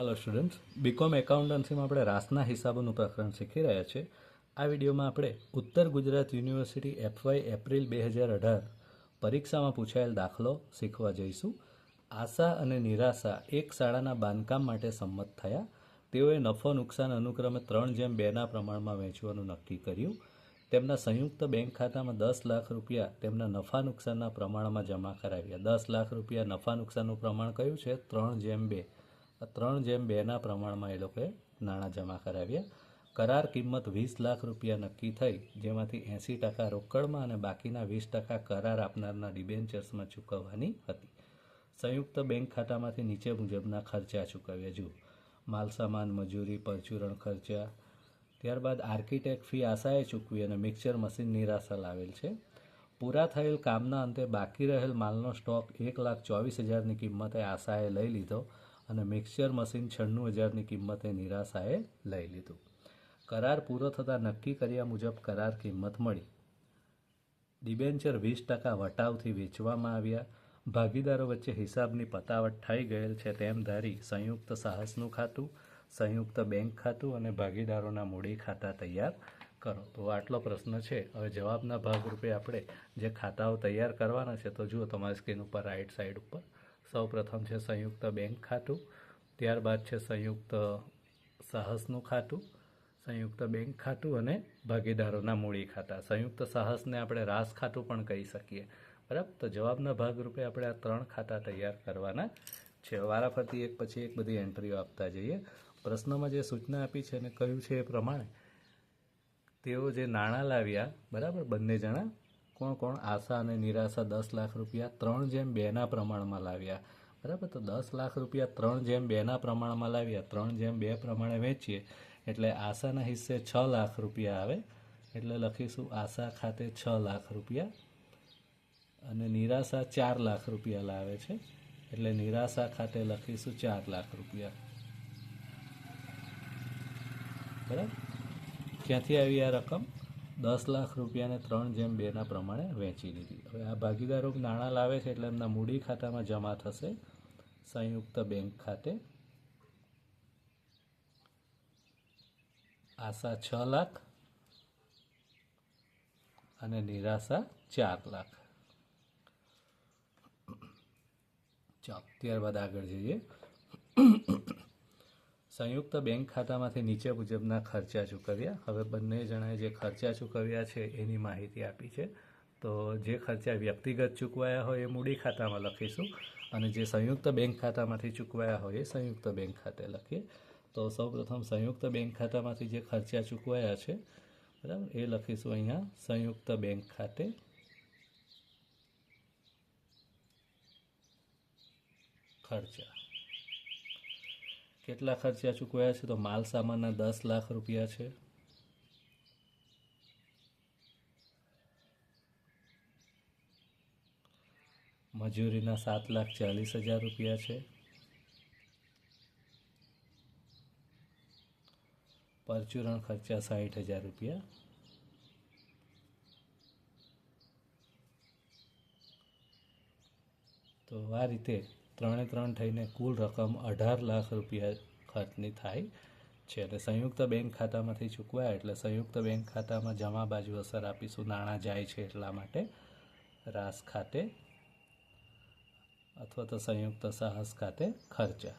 Hello students BCom એકાઉન્ટન્સીમાં આપણે રાસના હિસાબોનું પ્રકરણ શીખી રહ્યા છે આ વિડીયોમાં આપણે ઉત્તર ગુજરાત યુનિવર્સિટી એફવાય એપ્રિલ બે હજાર અઢાર પરીક્ષામાં પૂછાયેલ દાખલો શીખવા જઈશું. આશા અને નિરાશા એક શાળાના બાંધકામ માટે સંમત થયા. તેઓએ નફો, નુકસાન અનુક્રમે ત્રણ જેમ બેના પ્રમાણમાં વહેંચવાનું નક્કી કર્યું. તેમના સંયુક્ત બેંક ખાતામાં દસ લાખ રૂપિયા તેમના નફા, નુકસાનના પ્રમાણમાં જમા કરાવ્યા. દસ લાખ રૂપિયા નફા, નુકસાનનું પ્રમાણ કયું છે? ત્રણ જેમ બે. ત્રણ જેમ બેના પ્રમાણમાં એ લોકોએ નાણાં જમા કરાવ્યા. કરાર કિંમત વીસ લાખ રૂપિયા નક્કી થઈ, જેમાંથી એંસી ટકા રોકડમાં અને બાકીના વીસ ટકા કરાર આપનારના ડિબેન્ચર્સમાં ચૂકવવાની હતી. સંયુક્ત બેંક ખાતામાંથી નીચે મુજબના ખર્ચા ચૂકવ્યા. જુઓ માલસામાન મજૂરી, પરચુરણ ખર્ચા. ત્યારબાદ આર્કિટેક્ટ ફી આશાએ ચૂકવી અને મિક્સર મશીન નિરાશા લાવેલ છે. પૂરા થયેલ કામના અંતે બાકી રહેલ માલનો સ્ટોક એક લાખ ચોવીસ હજારની કિંમતે આશાએ લઈ લીધો. અને મિક્સર મશીન છન્નું હજારની કિંમતે નિરાશાએ લઈ લીધું. કરાર પૂરો થતાં નક્કી કર્યા મુજબ કરાર કિંમત મળી. ડિબેન્ચર વીસ ટકા વટાવથી વેચવામાં આવ્યા. ભાગીદારો વચ્ચે હિસાબની પતાવટ થઈ ગયેલ છે તેમ ધારી સંયુક્ત સાહસનું ખાતું, સંયુક્ત બેંક ખાતું અને ભાગીદારોના મૂડી ખાતા તૈયાર કરો. તો આટલો પ્રશ્ન છે. હવે જવાબના ભાગરૂપે આપણે જે ખાતાઓ તૈયાર કરવાના છે તો જુઓ તમારી સ્ક્રીન ઉપર રાઈટ સાઈડ ઉપર સૌ પ્રથમ છે સંયુક્ત બેંક ખાતું, ત્યારબાદ છે સંયુક્ત સાહસનું ખાતું, સંયુક્ત બેંક ખાતું અને ભાગીદારોના મૂડી ખાતા. સંયુક્ત સાહસને આપણે રાસ ખાતું પણ કહી શકીએ. બરાબર? તો જવાબના ભાગરૂપે આપણે આ ત્રણ ખાતા તૈયાર કરવાના છે. વારાફરતી એક પછી એક બધી એન્ટ્રીઓ આપતા જઈએ. પ્રશ્નમાં જે સૂચના આપી છે અને કહ્યું છે એ પ્રમાણે તેઓ જે નાણાં લાવ્યા, બરાબર? બંને જણા કોણ કોણ આશા અને નિરાશા દસ લાખ રૂપિયા ત્રણ જેમ બેના પ્રમાણમાં લાવ્યા. બરાબર? તો દસ લાખ રૂપિયા ત્રણ જેમ બેના પ્રમાણમાં લાવ્યા, ત્રણ જેમ બે પ્રમાણે વેચીએ. એટલે આશાના હિસ્સે છ લાખ રૂપિયા આવે. એટલે લખીશું આશા ખાતે છ લાખ રૂપિયા અને નિરાશા ચાર લાખ રૂપિયા લાવે છે. એટલે નિરાશા ખાતે લખીશું ચાર લાખ રૂપિયા. બરાબર? ક્યાંથી આવી આ રકમ? દસ લાખ રૂપિયાને ત્રણ જેમ બેના પ્રમાણે વેચી દીધી હવે આ ભાગીદારો નાણાં લાવે છે એટલે એમના મૂડી ખાતામાં જમા થશે. સંયુક્ત બેંક ખાતે આશા છ લાખ અને નિરાશા ચાર લાખ. ચાલો, ત્યારબાદ આગળ જઈએ. સંયુક્ત બેંક ખાતામાંથી નીચે મુજબના ખર્ચા ચૂકવ્યા. હવે બંને જણાએ જે ખર્ચા ચૂકવ્યા છે એની માહિતી આપી છે. તો જે ખર્ચા વ્યક્તિગત ચૂકવાયા હોય એ મૂડી ખાતામાં લખીશું અને જે સંયુક્ત બેંક ખાતામાંથી ચૂકવાયા હોય એ સંયુક્ત બેંક ખાતે લખીએ. તો સૌપ્રથમ સંયુક્ત બેંક ખાતામાંથી જે ખર્ચા ચૂકવાયા છે, બરાબર, એ લખીશું અહીંયા, સંયુક્ત બેંક ખાતે. ખર્ચા. કેટલા ખર્ચા ચૂકવ્યા છે? તો માલ સામાનના દસ લાખ રૂપિયા છે. મજૂરીના સાત લાખ ચાલીસ હજાર રૂપિયા છે. પરચુરણ ખર્ચા સાઠ હજાર રૂપિયા. તો આ રીતે ત્રણે ત્રણ થઈને કુલ રકમ અઢાર લાખ રૂપિયા ખર્ચની થાય છે અને સંયુક્ત બેંક ખાતામાંથી ચૂકવાય એટલે સંયુક્ત બેંક ખાતામાં જમા બાજુ અસર આપીશું, નાણાં જાય છે એટલા માટે રાસ ખાતે અથવા તો સંયુક્ત સાહસ ખાતે ખર્ચા.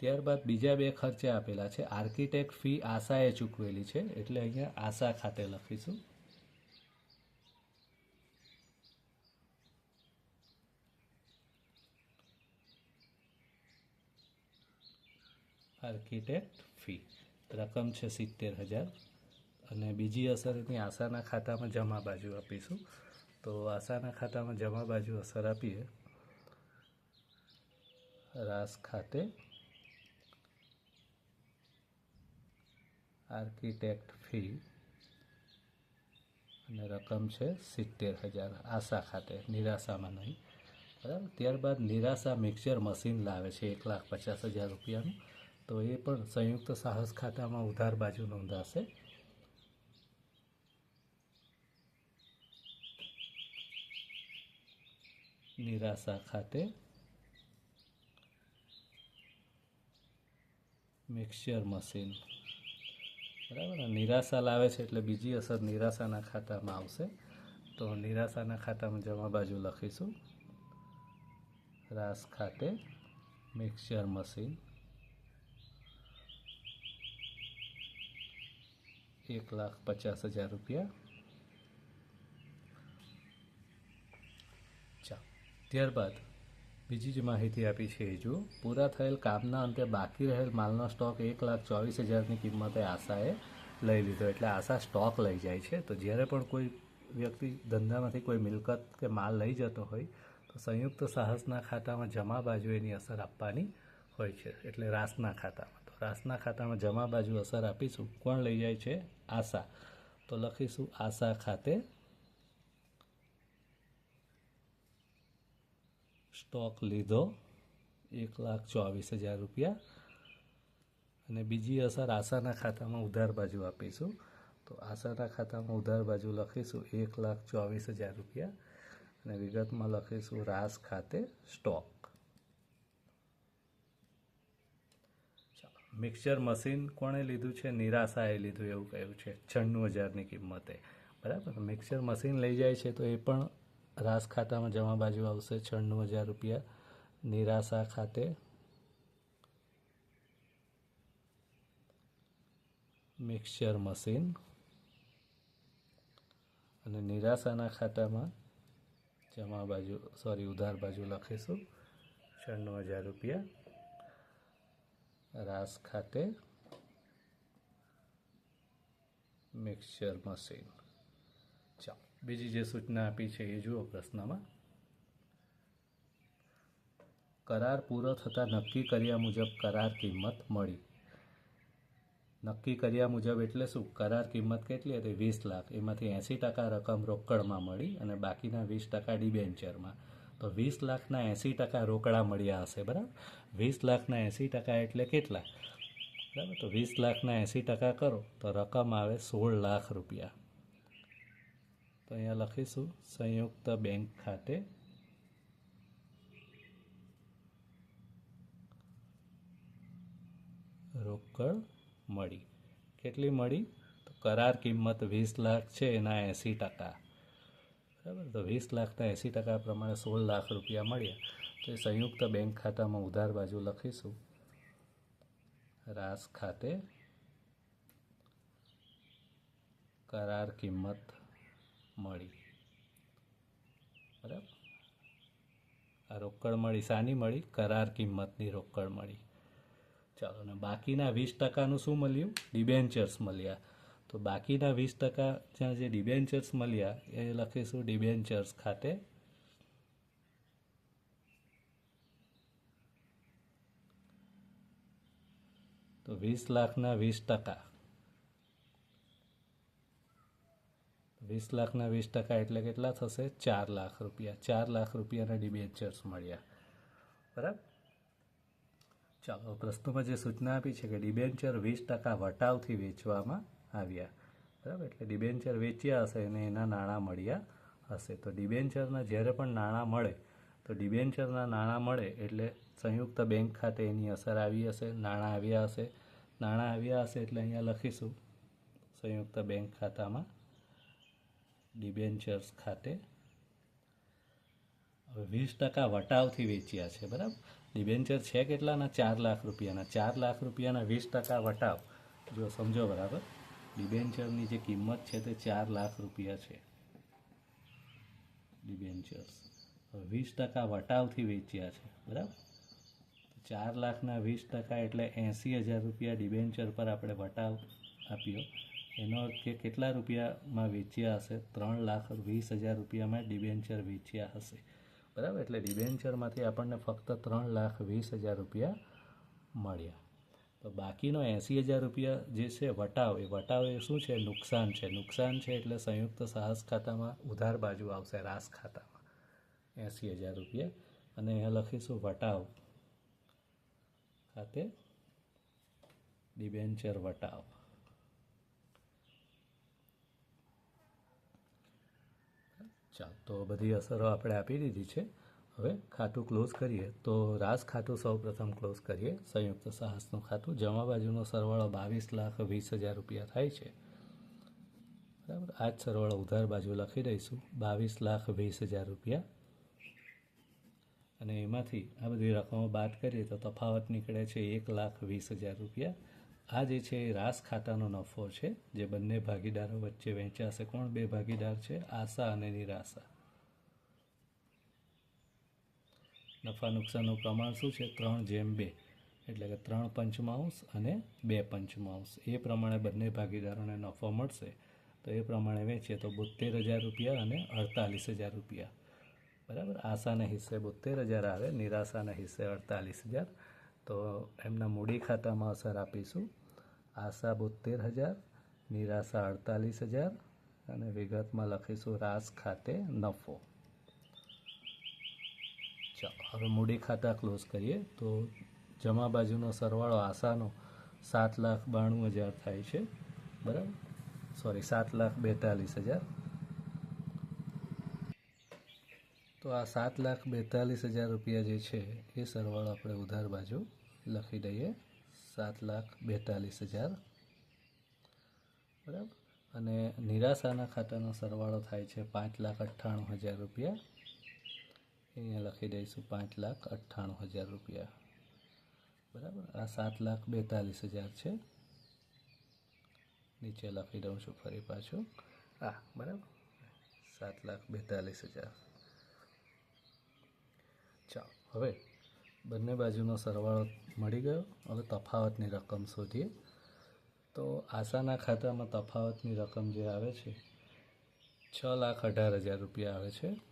ત્યારબાદ બીજા બે ખર્ચા આપેલા છે. આર્કિટેક્ટ ફી આશાએ ચૂકવેલી છે એટલે અહીંયા આશા ખાતે લખીશું. Architect fee. રકમ છે સિત્તેર હજાર. અને બીજી અસર એની આશાના ખાતામાં જમા બાજુ આપીશું. તો આશાના ખાતામાં જમા બાજુ અસર આપીએ. રાસ ખાતે આર્કિટેક્ટ ફી અને રકમ છે સિત્તેર હજાર. આશા ખાતે. નિરાશામાં નહીં. બરાબર? ત્યારબાદ નિરાશા મિક્સર મશીન લાવે છે એક લાખ પચાસ હજાર રૂપિયાનું. તો એ પણ સંયુક્ત સાહસ ખાતામાં ઉધાર બાજુ નોંધાશે. નિરાશા ખાતે મિક્સર મશીન. બરાબર નિરાશા લાવે છે એટલે બીજી અસર નિરાશાના ખાતામાં આવશે. તો નિરાશાના ખાતામાં જમા બાજુ લખીશું. રાસ ખાતે મિક્સર મશીન. એક લાખ પચાસ હજાર રૂપિયા. ચાલો, ત્યારબાદ બીજી જ માહિતી આપી છે એ જુઓ પૂરા થયેલ કામના અંતે બાકી રહેલ માલનો સ્ટોક એક લાખ ચોવીસ હજારની કિંમતે આશાએ લઈ લીધો. એટલે આશા સ્ટોક લઈ જાય છે. તો જ્યારે પણ કોઈ વ્યક્તિ ધંધામાંથી કોઈ મિલકત કે માલ લઈ જતો હોય, તો સંયુક્ત સાહસના ખાતામાં જમા બાજુ એની અસર આપવાની હોય છે. એટલે રાસના ખાતામાં. રાસના ખાતામાં જમા બાજુ અસર આપીશું. કોણ લઈ જાય છે? આશા. તો લખીશું આશા ખાતે સ્ટોક લીધો એક લાખ ચોવીસ હજાર રૂપિયા. અને બીજી અસર આશાના ખાતામાં ઉધાર બાજુ આપીશું. તો આશાના ખાતામાં ઉધાર બાજુ લખીશું એક લાખ ચોવીસ હજાર રૂપિયા. અને વિગતમાં લખીશું રાસ ખાતે સ્ટોક. ચાલો મિક્સચર મશીન કોણે લીધું છે? નિરાશાએ લીધું એવું કહ્યું છે. છન્નું હજારની કિંમતે. બરાબર? મિક્સર મશીન લઈ જાય છે તો એ પણ રાસ ખાતામાં જમા બાજુ આવશે. છન્નું હજાર રૂપિયા નિરાશા ખાતે મિક્સર મશીન અને નિરાશાના ખાતામાં જમા બાજુ, સોરી, ઉધાર બાજુ લખીશું. છન્નું હજાર રૂપિયા રાસ ખાતે મિક્સચર મશીન. ચાલો, બીજી જે સૂચના આપી છે એ જુઓ પ્રશ્નમાં. કરાર પૂરો થતાં નક્કી કર્યા મુજબ કરાર કિંમત મળી. નક્કી કર્યા મુજબ એટલે શું? કરાર કિંમત કેટલી હતી? વીસ લાખ. એમાંથી એંસી ટકા રકમ રોકડમાં મળી અને બાકીના વીસ ટકા ડિબેન્ચરમાં. તો વીસ લાખના એંસી ટકા રોકડા મળ્યા હશે, બરાબર? વીસ લાખના એંસી ટકા એટલે કેટલા? બરાબર? તો વીસ લાખના એંસી ટકા કરો, તો રકમ આવે સોળ લાખ રૂપિયા. તો અહીંયા લખીશું, સંયુક્ત બેંક ખાતે રોકડ મળી. કેટલી મળી? તો કરાર કિંમત વીસ લાખ છે, એના એંસી ટકા. બરાબર? તો વીસ લાખના એંસી ટકા પ્રમાણે સોળ લાખ રૂપિયા મળ્યા. તો એ સંયુક્ત બેંક ખાતામાં ઉધાર બાજુ લખીશું. રાસ ખાતે કરાર કિંમત મળી. બરાબર? આ રોકડ મળી શાની મળી? કરાર કિંમતની રોકડ મળી. ચાલો, ને બાકીના વીસ ટકાનું શું મળ્યું? ડિબેન્ચર્સ મળ્યા. તો બાકીના વીસ ટકા જ્યાં જે ડિબેન્ચર્સ મળ્યા, એ લખીશું ડિબેન્ચર્સ ખાતે. તો વીસ લાખના વીસ ટકા. વીસ લાખના વીસ ટકા એટલે કેટલા થશે? ચાર લાખ રૂપિયા. ચાર લાખ રૂપિયાના ડિબેન્ચર્સ મળ્યા. બરાબર? ચાલો પ્રશ્નોમાં જે સૂચના આપી છે કે ડિબેન્ચર વીસ ટકા વટાવથી વેચવામાં આવ્યા. બરાબર? એટલે ડિબેન્ચર વેચ્યા હશે અને એના નાણાં મળ્યા હશે. તો ડિબેન્ચરના જ્યારે પણ નાણાં મળે, તો ડિબેન્ચરના નાણાં મળે એટલે સંયુક્ત બેંક ખાતે એની અસર આવી હશે, નાણાં આવ્યા હશે. નાણાં આવ્યા હશે એટલે અહીંયા લખીશું, સંયુક્ત બેંક ખાતામાં ડિબેન્ચર્સ ખાતે. વીસ ટકા વટાવથી વેચ્યા છે, બરાબર? ડિબેન્ચર છે કેટલાના? ચાર લાખ રૂપિયાના. ચાર લાખ રૂપિયાના વીસ ટકા વટાવ. જો સમજો બરાબર? ડિબેન્ચરની જે કિંમત છે તે ચાર લાખ રૂપિયા છે. ડિબેન્ચર્સ વીસ ટકા વટાવથી વેચ્યા છે, બરાબર? ચાર લાખના વીસ ટકા એટલે એંસી હજાર રૂપિયા ડિબેન્ચર પર આપણે વટાવ આપ્યો. એનો કે કેટલા રૂપિયામાં વેચ્યા હશે? ત્રણ લાખ વીસ હજાર રૂપિયામાં ડિબેન્ચર વેચ્યા હશે. બરાબર? એટલે ડિબેન્ચરમાંથી આપણને ફક્ત ત્રણ લાખ વીસ હજાર રૂપિયા મળ્યા. તો બાકીનો એંસી હજાર રૂપિયા જે છે વટાવ, એ વટાવ એ શું છે? નુકસાન છે. નુકસાન છે એટલે સંયુક્ત સાહસ ખાતામાં ઉધાર બાજુ આવશે, રાસ ખાતામાં. એંસી હજાર રૂપિયા. અને અહીંયા લખીશું વટાવ. ખાતે ડિબેન્ચર વટાવ. ચાલ, તો બધી અસરો આપણે આપી દીધી છે. હવે ખાતું ક્લોઝ કરીએ તો રાસ ખાતું સૌ પ્રથમ ક્લોઝ કરીએ. સંયુક્ત સાહસનું ખાતું. જમા બાજુનો સરવાળો બાવીસ લાખ વીસ હજાર રૂપિયા થાય છે. બરાબર? આ જ સરવાળો ઉધાર બાજુ લખી દઈશું. બાવીસ લાખ વીસ હજાર રૂપિયા. અને એમાંથી આ બધી રકમો બાદ કરીએ તો તફાવત નીકળે છે એક લાખ વીસ હજાર રૂપિયા. આ જે છે એ રાસ ખાતાનો નફો છે, જે બંને ભાગીદારો વચ્ચે વહેંચાશે કોણ બે ભાગીદાર છે? આશા અને નિરાશા. નફા નુકસાનનું પ્રમાણ શું છે? ત્રણ જેમ બે. એટલે કે ત્રણ પંચમાંશ અને બે પંચમાંશ. એ પ્રમાણે બંને ભાગીદારોને નફો મળશે. તો એ પ્રમાણે વેચીએ તો બોતેર હજાર રૂપિયા અને અડતાલીસ હજાર રૂપિયા. બરાબર? આશાના હિસ્સે બોતેર હજાર આવે, નિરાશાના હિસ્સે અડતાલીસ હજાર. તો એમના મૂડી ખાતામાં અસર આપીશું. આશા બોતેર હજાર, નિરાશા અડતાલીસ હજાર અને વિગતમાં લખીશું રાસ ખાતે નફો. હવે મૂડી ખાતા ક્લોઝ કરીએ તો જમા બાજુનો સરવાળો આશાનો સાત લાખ બાણું હજાર થાય છે, બરાબર? સોરી સાત લાખ બેતાલીસ હજાર. તો આ સાત લાખ બેતાલીસ હજાર રૂપિયા જે છે, એ સરવાળો આપણે ઉધાર બાજુ લખી દઈએ. સાત લાખ બેતાલીસ હજાર. બરાબર? અને નિરાશાના ખાતાનો સરવાળો થાય છે પાંચ લાખ અઠ્ઠાણું હજાર રૂપિયા. અહીંયા લખી દઈશું પાંચ લાખ અઠ્ઠાણું હજાર રૂપિયા. બરાબર? આ સાત લાખ બેતાલીસ હજાર છે. નીચે લખી દઉં છું ફરી પાછું. આ, બરાબર? સાત લાખ બેતાલીસ હજાર. ચાલો, હવે બંને બાજુનો સરવાળો મળી ગયો. હવે તફાવતની રકમ શોધીએ. તો આશાના ખાતામાં તફાવતની રકમ જે આવે છે, છ લાખ અઢાર હજાર રૂપિયા આવે છે.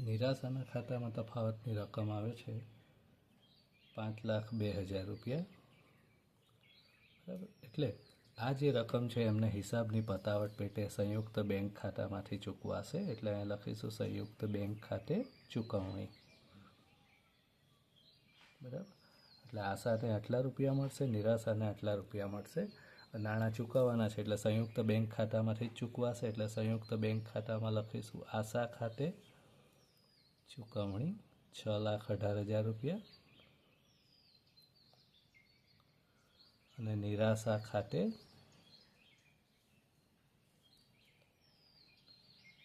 નિરાશાના ખાતામાં તફાવતની રકમ આવે છે. પાંચ લાખ બે હજાર રૂપિયા. બરાબર? એટલે આ જે રકમ છે એમને હિસાબની પતાવટ પેટે સંયુક્ત બેંક ખાતામાંથી ચૂકવાશે. એટલે અહીંયા લખીશું સંયુક્ત બેંક ખાતે ચૂકવણી. બરાબર? એટલે આશાને આટલા રૂપિયા મળશે, નિરાશાને આટલા રૂપિયા મળશે. નાણાં ચૂકવવાના છે એટલે સંયુક્ત બેંક ખાતામાંથી ચૂકવાશે. એટલે સંયુક્ત બેંક ખાતામાં લખીશું આશા ખાતે ચૂકવણી છ લાખ અઢાર હજાર રૂપિયા. અને નિરાશા ખાતે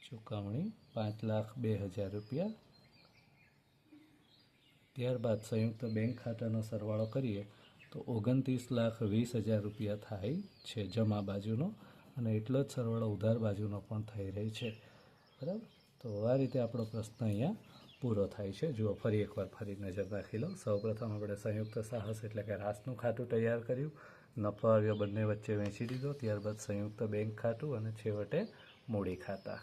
ચૂકવણી પાંચ લાખ બે હજાર રૂપિયા. ત્યારબાદ સંયુક્ત બેંક ખાતાનો સરવાળો કરીએ તો ઓગણત્રીસ લાખ વીસ હજાર રૂપિયા થાય છે જમા બાજુનો અને એટલો જ સરવાળો ઉધાર બાજુનો પણ થઈ રહી છે. બરાબર? તો આ રીતે આપણો પ્રશ્ન અહીંયા પૂરો થાય છે. જુઓ, ફરી એકવાર ફરી નજર રાખી લો. સૌપ્રથમ આપણે સંયુક્ત સાહસ એટલે કે રાસનું ખાતું તૈયાર કર્યું. નફો આવ્યો બંને વચ્ચે વેચી દીધો. ત્યારબાદ સંયુક્ત બેંક ખાતું અને છેવટે મૂડી ખાતા.